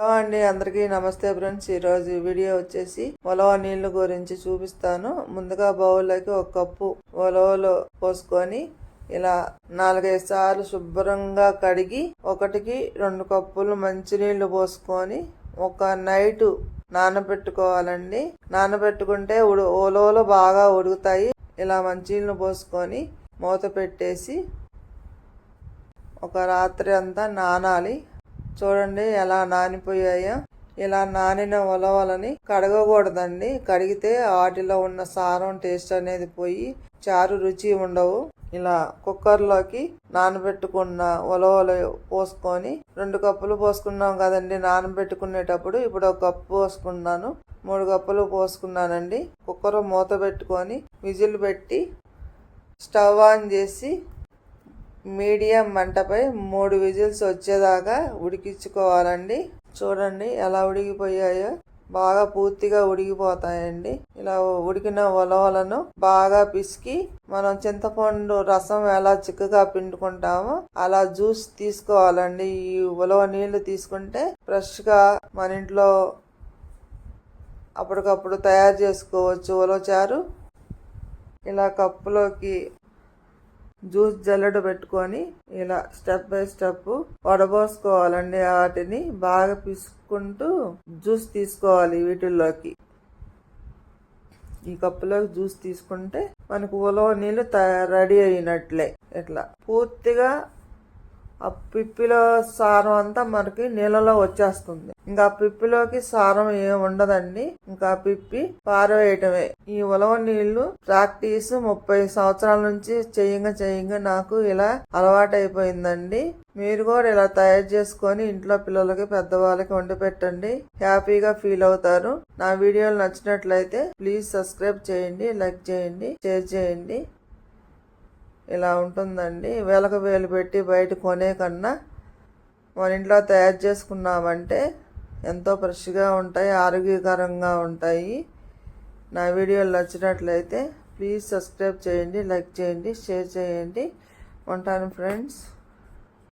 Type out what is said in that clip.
Hello అండి అందరికీ నమస్తే ఫ్రెండ్స్. ఈరోజు వీడియో వచ్చేసి ఉలవ నీళ్ళు గురించి చూపిస్తాను. ముందుగా బౌల్లోకి ఒక కప్పు ఉలవలు పోసుకొని ఇలా నాలుగైదు సార్లు శుభ్రంగా కడిగి ఒకటికి రెండు కప్పులు మంచినీళ్ళు పోసుకొని ఒక నైట్ నానబెట్టుకోవాలండి. నానబెట్టుకుంటే ఉడు ఉలవలు బాగా ఉడుకుతాయి. ఇలా మంచినీళ్ళు పోసుకొని మూత పెట్టేసి ఒక రాత్రి అంతా నానాలి. చూడండి ఎలా నానిపోయాయో. ఇలా నానిన ఉలవలని కడగకూడదండి. కడిగితే వాటిలో ఉన్న సారం టేస్ట్ అనేది పోయి చారు రుచి ఉండవు. ఇలా కుక్కర్లోకి నానబెట్టుకున్న ఉలవలు పోసుకొని రెండు కప్పులు పోసుకున్నాం కదండి. నానబెట్టుకునేటప్పుడు ఇప్పుడు ఒక కప్పు పోసుకున్నాను. మూడు కప్పులు పోసుకున్నానండి. కుక్కర్ మూత పెట్టుకొని విజిల్ పెట్టి స్టవ్ ఆన్ చేసి మీడియం మంటపై మూడు విజిల్స్ వచ్చేదాకా ఉడికించుకోవాలండి. చూడండి ఎలా ఉడికిపోయాయో. బాగా పూర్తిగా ఉడికిపోతాయండి. ఇలా ఉడికిన ఉలవలను బాగా పిసికి మనం చింతపండు రసం ఎలా చిక్కగా పిండుకుంటామో అలా జ్యూస్ తీసుకోవాలండి. ఈ ఉలవ నీళ్ళు తీసుకుంటే ఫ్రెష్గా మన ఇంట్లో అప్పటికప్పుడు తయారు చేసుకోవచ్చు ఉలవ చారు ఇలా కప్పులోకి జ్యూస్ జల్లెడ పెట్టుకొని ఇలా స్టెప్ బై స్టెప్ వడబోసుకోవాలండి వాటిని. బాగా పిసుకుంటూ జ్యూస్ తీసుకోవాలి వీటిల్లోకి. ఈ కప్పులోకి జ్యూస్ తీసుకుంటే మనకు ఉలవ నీళ్ళు రెడీ అయినట్లే. ఇట్లా పూర్తిగా ఆ పిప్పిలో సారం అంతా మనకి నీళ్ళలో వచ్చేస్తుంది. ఇంకా పిప్పిలోకి సారం ఏం ఉండదండి. ఇంకా పిప్పి పారవేయటమే. ఈ ఉలవ నీళ్ళు ప్రాక్టీస్ ముప్పై సంవత్సరాల నుంచి చేయంగా చేయంగా నాకు ఇలా అలవాటైపోయిందండి. మీరు కూడా ఇలా తయారు చేసుకొని ఇంట్లో పిల్లలకి పెద్దవాళ్ళకి వండి పెట్టండి. హ్యాపీగా ఫీల్ అవుతారు. నా వీడియోలు నచ్చినట్లయితే ప్లీజ్ సబ్స్క్రైబ్ చేయండి లైక్ చేయండి షేర్ చేయండి. ఇలా ఉంటుందండి. వేలకు వేలు పెట్టి బయట కొనే కన్నా మన ఇంట్లో తయారు చేసుకున్నామంటే ఎంతో ఫ్రెష్గా ఉంటాయి ఆరోగ్యకరంగా ఉంటాయి. నా వీడియోలు నచ్చినట్లయితే ప్లీజ్ సబ్స్క్రైబ్ చేయండి లైక్ చేయండి షేర్ చేయండి. ఉంటాను ఫ్రెండ్స్.